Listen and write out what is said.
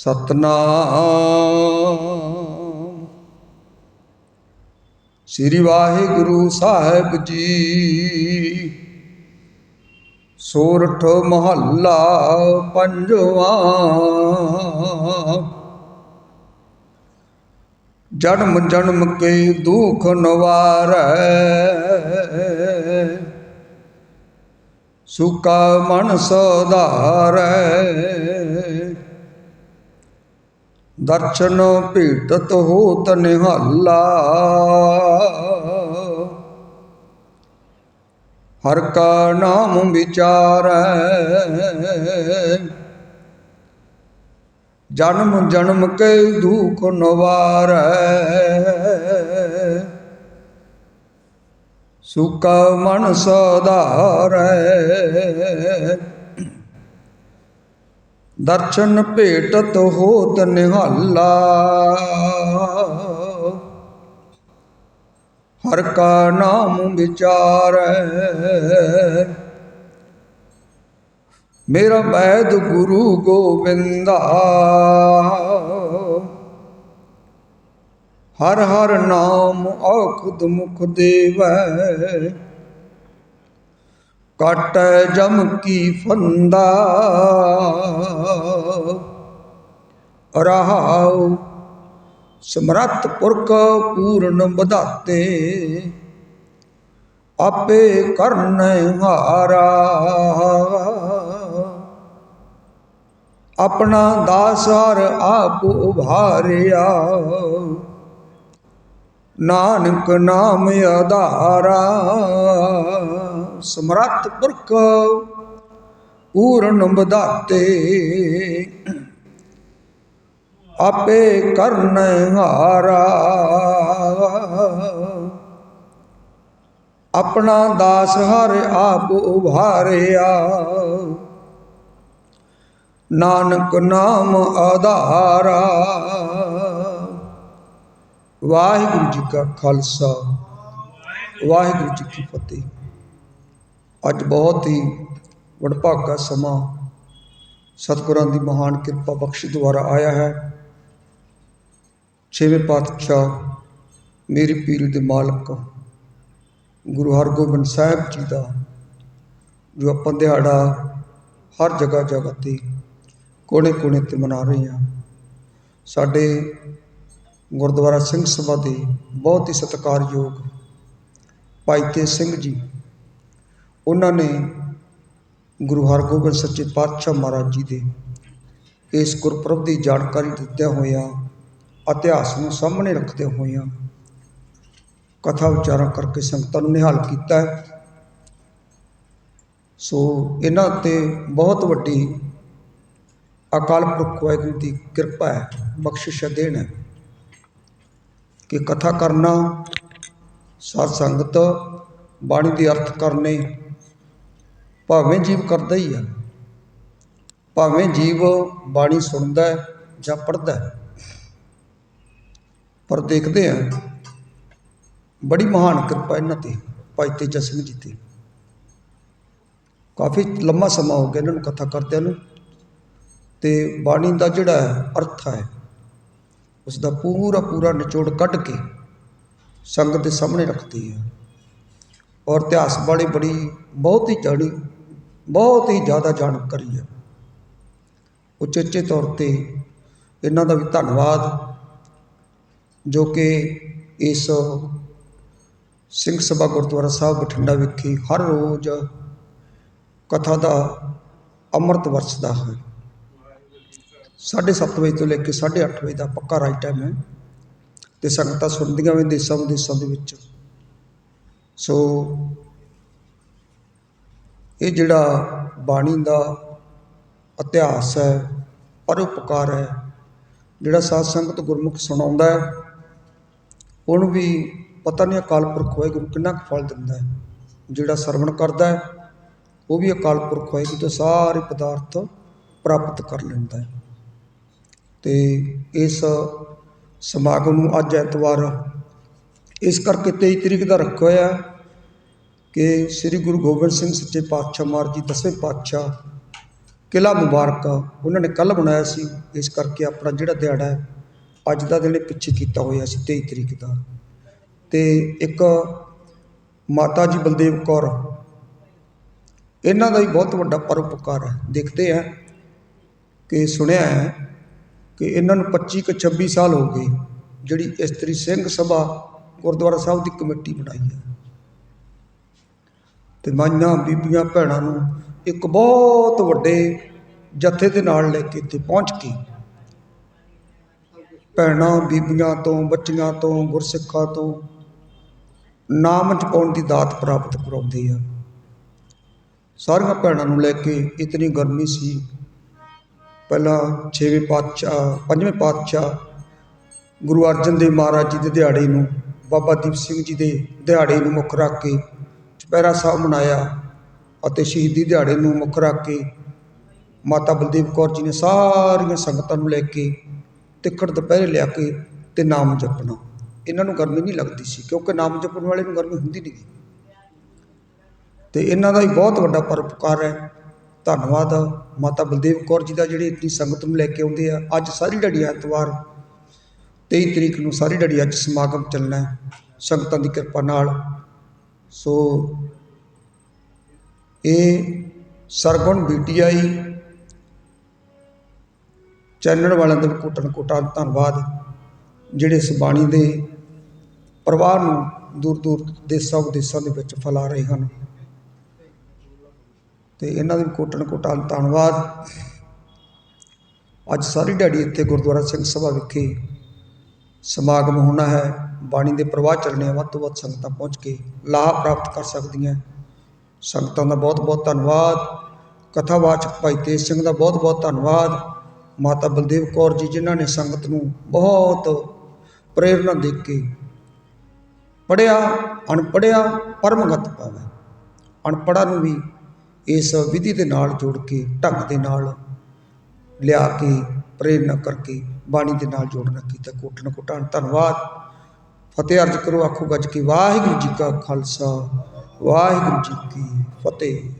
ਸਤਨਾਮ। ਸ੍ਰੀ ਵਾਹਿਗੁਰੂ ਸਾਹਿਬ ਜੀ, ਸੋਰਠ ਮਹੱਲਾ ਪੰਜਵਾਂ। ਜਨਮ ਜਨਮ ਕੇ ਦੁਖ ਨਵਾਰੈ ਸੁਕਾ ਮਨ ਸਦਾਰੈ ਦਰਸ਼ਨ ਭੇਟਤ ਹੋਤ ਨਿਹਾਲਾ ਹਰ ਕਾ ਨਾਮ ਵਿਚਾਰੈ। ਜਨਮ ਜਨਮ ਕੇ ਦੁਖ ਨਵਾਰੈ। ਸੁਕਾ ਮਨ ਸਦਾਰੈ ਦਰਸ਼ਨ ਭੇਟਤ ਹੋਤ ਨਿਹਾਲਾ। ਹਰ ਕਾ ਨਾਮ ਵਿਚਾਰੈ। ਮੇਰਾ ਵੈਦ ਗੁਰੂ ਗੋਬਿੰਦਾ ਹਰ ਹਰ ਨਾਮ ਔਖਦ ਮੁਖ ਦੇਵੈ। ਕਾਟੈ ਜਮ ਕੀ ਫੰਦਾ। ਰਹਾਉ ਸਮਰੱਥ ਪੁਰਖ ਪੂਰਨ ਵਧਾਤੇ। ਆਪੇ ਕਰਨ ਹਾਰਾ ਆਪਣਾ ਦਾਸ ਹਰ ਆਪ ਉਭਾਰਿਆ। ਨਾਨਕ ਨਾਮ ਆਧਾਰਾ। ਸਮਰੱਥ ਪੁਰਖ, ਪੂਰਨ ਬਧਾਤੇ ਆਪੇ ਕਰਨ ਹਾਰਾ। ਆਪਣਾ ਦਾਸ ਹਰ ਆਪ ਉਭਾਰਿਆ। ਨਾਨਕ ਨਾਮ ਆਧਾਰਾ। ਵਾਹਿਗੁਰੂ ਜੀ ਕਾ ਖਾਲਸਾ, ਵਾਹਿਗੁਰੂ ਜੀ ਕੀ ਫਤਿਹ। ਅੱਜ ਬਹੁਤ ਹੀ ਵਡਭਾਗਾ ਸਮਾਂ ਸਤਿਗੁਰਾਂ ਦੀ ਮਹਾਨ ਕਿਰਪਾ ਬਖਸ਼ੀ ਦੁਆਰਾ ਆਇਆ ਹੈ। ਛੇਵੇਂ ਪਾਤਸ਼ਾਹ ਮੇਰੀ ਪੀਰ ਦੇ ਮਾਲਕ, ਗੁਰੂ ਹਰਗੋਬਿੰਦ ਸਾਹਿਬ ਜੀ ਦਾ, ਜੋ ਆਪਾਂ ਦਿਹਾੜਾ ਹਰ ਜਗ੍ਹਾ ਜਗ੍ਹਾ ਤੇ ਕੋਨੇ ਕੋਨੇ ਤੇ ਮਨਾ ਰਹੇ ਹਾਂ। ਸਾਡੇ ਗੁਰਦੁਆਰਾ ਸਿੰਘ ਸਭਾ ਦੇ ਬਹੁਤ ਹੀ ਸਤਿਕਾਰਯੋਗ ਭਾਈ ਤੇ ਸਿੰਘ ਜੀ। ਉਹਨਾਂ ਨੇ ਗੁਰੂ ਹਰਗੋਬਿੰਦ ਸੱਚੇ ਪਾਤਸ਼ਾਹ ਮਹਾਰਾਜ ਜੀ ਦੇ ਇਸ ਗੁਰਪੁਰਬ ਦੀ ਜਾਣਕਾਰੀ ਦਿੱਤਿਆਂ ਹੋਇਆਂ, ਇਤਿਹਾਸ ਨੂੰ ਸਾਹਮਣੇ ਰੱਖਦੇ ਹੋਇਆਂ ਕਥਾ ਵਿਚਾਰਾਂ ਕਰਕੇ ਸੰਗਤਾਂ ਨੂੰ ਨਿਹਾਲ ਕੀਤਾ ਹੈ। ਸੋ ਇਹਨਾਂ ਤੇ ਬਹੁਤ ਵੱਡੀ ਅਕਾਲ ਪੁਰਖ ਵਾਹਿਗੁਰੂ ਦੀ ਕਿਰਪਾ ਹੈ, ਬਖਸ਼ਿਸ਼ ਦੇਣ ਹੈ। ਕਿ ਕਥਾ ਕਰਨਾ, ਸਾਧ ਸੰਗਤ ਬਾਣੀ ਦੇ ਅਰਥ ਕਰਨੇ, ਭਾਵੇਂ ਜੀਵ ਕਰਦਾ ਹੀ ਆ, ਭਾਵੇਂ ਜੀਵ ਬਾਣੀ ਸੁਣਦਾ ਹੈ ਜਾਂ ਪੜ੍ਹਦਾ ਹੈ। ਪਰ ਦੇਖਦੇ ਆ ਬੜੀ ਮਹਾਨ ਕਿਰਪਾ ਇਹਨਾਂ ਤੇ, ਭਾਈ ਤੇਜਾ ਸਿੰਘ ਜੀ ਤੇ। ਕਾਫੀ ਲੰਮਾ ਸਮਾਂ ਹੋ ਗਿਆ ਇਹਨਾਂ ਨੂੰ ਕਥਾ ਕਰਦਿਆਂ ਨੂੰ, ਤੇ ਬਾਣੀ ਦਾ ਜਿਹੜਾ ਅਰਥ ਹੈ ਉਸ ਦਾ ਪੂਰਾ ਪੂਰਾ ਨਿਚੋੜ ਕੱਢ ਕੇ ਸੰਗਤ ਦੇ ਸਾਹਮਣੇ ਰੱਖਦੀ ਹੈ। ਔਰ ਇਤਿਹਾਸ ਬਾਰੇ ਬੜੀ ਬਹੁਤ ਹੀ ਜਾਣੀ ਬਹੁਤ ਹੀ ਜ਼ਿਆਦਾ ਜਾਣਕਾਰੀ ਹੈ। ਉਚੇਚੇ ਤੌਰ ਤੇ ਇਹਨਾਂ ਦਾ ਵੀ ਧੰਨਵਾਦ, ਜੋ ਕਿ ਇਸ ਸਿੰਘ ਸਭਾ ਗੁਰਦੁਆਰਾ ਸਾਹਿਬ ਬਠਿੰਡਾ ਵਿਖੇ ਹਰ ਰੋਜ਼ ਕਥਾ ਦਾ ਅੰਮ੍ਰਿਤ ਵਰਸਦਾ ਹੈ। 7:30 ਵਜੇ ਤੋਂ ਲੈ ਕੇ 8:30 ਵਜੇ ਦਾ ਪੱਕਾ ਰਾਈਟ ਟਾਈਮ ਹੈ ਤੇ ਸੰਗਤਾਂ ਸੁਣਦੀਆਂ ਵੀ ਦੇਸਾਂ ਵਿਦੇਸਾਂ ਦੇ ਵਿੱਚ। ਸੋ ਇਹ ਜਿਹੜਾ ਬਾਣੀ ਦਾ ਇਤਿਹਾਸ ਹੈ, ਪਰਉਪਕਾਰ ਹੈ, ਜਿਹੜਾ ਸਾਧ ਸੰਗਤ ਗੁਰਮੁਖ ਸੁਣਾਉਂਦਾ ਹੈ, ਉਹਨੂੰ ਵੀ ਪਤਾ ਨਹੀਂ ਅਕਾਲ ਪੁਰਖ ਹੋਏ ਗੁਰੂ ਕਿੰਨਾ ਕੁ ਫਲ ਦਿੰਦਾ ਹੈ। ਜਿਹੜਾ ਸਰਵਣ ਕਰਦਾ ਹੈ, ਉਹ ਵੀ ਅਕਾਲ ਪੁਰਖ ਵਾਹਿਗੁਰੂ ਤੋਂ ਸਾਰੇ ਪਦਾਰਥ ਪ੍ਰਾਪਤ ਕਰ ਲੈਂਦਾ ਹੈ। ਅਤੇ ਇਸ ਸਮਾਗਮ ਨੂੰ ਅੱਜ ਐਤਵਾਰ ਇਸ ਕਰਕੇ ਤੇਈ ਤਰੀਕ ਦਾ ਰੱਖਿਆ ਹੋਇਆ ਕਿ ਸ੍ਰੀ ਗੁਰੂ ਗੋਬਿੰਦ ਸਿੰਘ ਸੱਚੇ ਪਾਤਸ਼ਾਹ ਮਹਾਰਾਜ ਜੀ ਦਸਵੇਂ ਪਾਤਸ਼ਾਹ ਕਿਲ੍ਹਾ ਮੁਬਾਰਕ ਉਹਨਾਂ ਨੇ ਕੱਲ੍ਹ ਬਣਾਇਆ ਸੀ, ਇਸ ਕਰਕੇ ਆਪਣਾ ਜਿਹੜਾ ਦਿਹਾੜਾ ਹੈ, ਅੱਜ ਦਾ ਦਿਨ ਇਹ ਪਿੱਛੇ ਕੀਤਾ ਹੋਇਆ ਸੀ 23 ਤਰੀਕ ਦਾ। ਤੇ ਇੱਕ ਮਾਤਾ ਜੀ ਬਲਦੇਵ ਕੌਰ, ਇਹਨਾਂ ਦਾ ਵੀ ਬਹੁਤ ਵੱਡਾ ਪਰਉਪਕਾਰ ਹੈ। ਦੇਖਦੇ ਆ ਕਿ ਸੁਣਿਆ ਹੈ ਕਿ ਇਹਨਾਂ ਨੂੰ 25 ਕੁ 26 ਸਾਲ ਹੋ ਗਏ ਜਿਹੜੀ ਇਸਤਰੀ ਸਿੰਘ ਸਭਾ ਗੁਰਦੁਆਰਾ ਸਾਹਿਬ ਦੀ ਕਮੇਟੀ ਬਣਾਈ ਹੈ। ਤੇ ਮਾਈਆਂ, ਬੀਬੀਆਂ, ਭੈਣਾਂ ਨੂੰ ਇੱਕ ਬਹੁਤ ਵੱਡੇ ਜਥੇ ਦੇ ਨਾਲ ਲੈ ਕੇ ਇੱਥੇ ਪਹੁੰਚ ਕੇ ਭੈਣਾਂ, ਬੀਬੀਆਂ ਤੋਂ, ਬੱਚੀਆਂ ਤੋਂ, ਗੁਰਸਿੱਖਾਂ ਤੋਂ ਨਾਮ ਜਪਾਉਣ ਦੀ ਦਾਤ ਪ੍ਰਾਪਤ ਕਰਾਉਂਦੇ ਆ। ਸਾਰੀਆਂ ਭੈਣਾਂ ਨੂੰ ਲੈ ਕੇ ਇਤਨੀ ਗਰਮੀ ਸੀ ਪਹਿਲਾਂ ਛੇਵੇਂ ਪਾਤਸ਼ਾਹ, ਪੰਜਵੇਂ ਪਾਤਸ਼ਾਹ ਗੁਰੂ ਅਰਜਨ ਦੇਵ ਮਹਾਰਾਜ ਜੀ ਦੇ ਦਿਹਾੜੇ ਨੂੰ, ਬਾਬਾ ਦੀਪ ਸਿੰਘ ਜੀ ਦੇ ਦਿਹਾੜੇ ਨੂੰ ਮੁੱਖ ਰੱਖ ਕੇ ਚੁਪਹਿਰਾ ਸਾਹਿਬ ਮਨਾਇਆ ਅਤੇ ਸ਼ਹੀਦੀ ਦਿਹਾੜੇ ਨੂੰ ਮੁੱਖ ਰੱਖ ਕੇ ਮਾਤਾ ਬਲਦੇਵ ਕੌਰ ਜੀ ਨੇ ਸਾਰੀਆਂ ਸੰਗਤਾਂ ਨੂੰ ਲੈ ਕੇ ਤਿੱਖੜ ਦੁਪਹਿਰੇ ਲਿਆ ਕੇ ਤੇ ਨਾਮ ਜਪਣਾ। ਇਹਨਾਂ ਨੂੰ ਗਰਮੀ ਨਹੀਂ ਲੱਗਦੀ ਸੀ, ਕਿਉਂਕਿ ਨਾਮ ਜਪਣ ਵਾਲੇ ਨੂੰ ਗਰਮੀ ਹੁੰਦੀ ਨਹੀਂ ਤੇ ਇਹਨਾਂ ਦਾ ਹੀ ਬਹੁਤ ਵੱਡਾ ਪਰਉਪਕਾਰ ਹੈ। ਧੰਨਵਾਦ ਮਾਤਾ ਬਲਦੇਵ ਕੌਰ ਜੀ ਦਾ ਜਿਹੜੇ ਇਤਨੀ ਸੰਗਤ ਨੂੰ ਲੈ ਕੇ ਆਉਂਦੇ ਆ, ਅੱਜ ਸਾਰੀ ਡੜੀ ਐਤਵਾਰ 23 ਤਰੀਕ ਨੂੰ ਸਾਰੀ ਡੜੀ ਅੱਜ ਸਮਾਗਮ ਚੱਲਣਾ ਸੰਗਤਾਂ ਦੀ ਕਿਰਪਾ ਨਾਲ। ਸੋ ਇਹ ਸਰਗੁਣ ਬੀਟੀਆਈ ਚੈਨਲ ਵਾਲਿਆਂ ਦਾ ਵੀ ਕੋਟਨ ਕੋਟਾ ਧੰਨਵਾਦ, ਜਿਹੜੇ ਇਸ ਬਾਣੀ ਦੇ ਪ੍ਰਵਾਹ ਨੂੰ ਦੂਰ ਦੂਰ ਦੇਸਾਂ ਵਿਦੇਸਾਂ ਦੇ ਵਿੱਚ ਫੈਲਾ ਰਹੇ ਹਨ। ਤੇ ਇਹਨਾਂ ਦਾ ਵੀ ਕੋਟਨ ਕੋਟਾ ਧੰਨਵਾਦ। ਅੱਜ ਸਾਰੀ ਦਿਹਾੜੀ ਇੱਥੇ ਗੁਰਦੁਆਰਾ ਸਿੰਘ ਸਭਾ ਵਿਖੇ ਸਮਾਗਮ ਹੋਣਾ ਹੈ। ਬਾਣੀ ਦੇ ਪ੍ਰਵਾਹ ਚੱਲਣੇ ਵੱਧ ਤੋਂ ਵੱਧ ਸੰਗਤਾਂ ਪਹੁੰਚ ਕੇ ਲਾਭ ਪ੍ਰਾਪਤ ਕਰ ਸਕਦੀਆਂ। ਸੰਗਤਾਂ ਦਾ ਬਹੁਤ ਬਹੁਤ ਧੰਨਵਾਦ। ਕਥਾਵਾਚਕ ਭਾਈ ਤੇਜ ਸਿੰਘ ਦਾ ਬਹੁਤ ਬਹੁਤ ਧੰਨਵਾਦ। ਮਾਤਾ ਬਲਦੇਵ ਕੌਰ ਜੀ, ਜਿਨ੍ਹਾਂ ਨੇ ਸੰਗਤ ਨੂੰ ਬਹੁਤ ਪ੍ਰੇਰਣਾ ਦੇ ਕੇ ਪੜਿਆ ਅਨਪੜਿਆ ਪਰਮਗਤ ਪਾਵੇ ਅਨਪੜ੍ਹਾਂ ਨੂੰ ਵੀ ਇਸ ਵਿਧੀ ਦੇ ਨਾਲ ਜੋੜ ਕੇ, ਢੰਗ ਦੇ ਨਾਲ ਲਿਆ ਕੇ, ਪ੍ਰੇਰਨਾ ਕਰਕੇ, ਬਾਣੀ ਦੇ ਨਾਲ ਜੋੜਨਾ ਕੀਤਾ ਕੋਟਨ ਕੋਟਾਨ ਧੰਨਵਾਦ। ਫਤਿਹ ਅਰਜ ਕਰੋ, ਆਖੋ ਗੱਜ ਕੇ, ਵਾਹਿਗੁਰੂ ਜੀ ਕਾ ਖਾਲਸਾ, ਵਾਹਿਗੁਰੂ ਜੀ ਕੀ ਫਤਿਹ।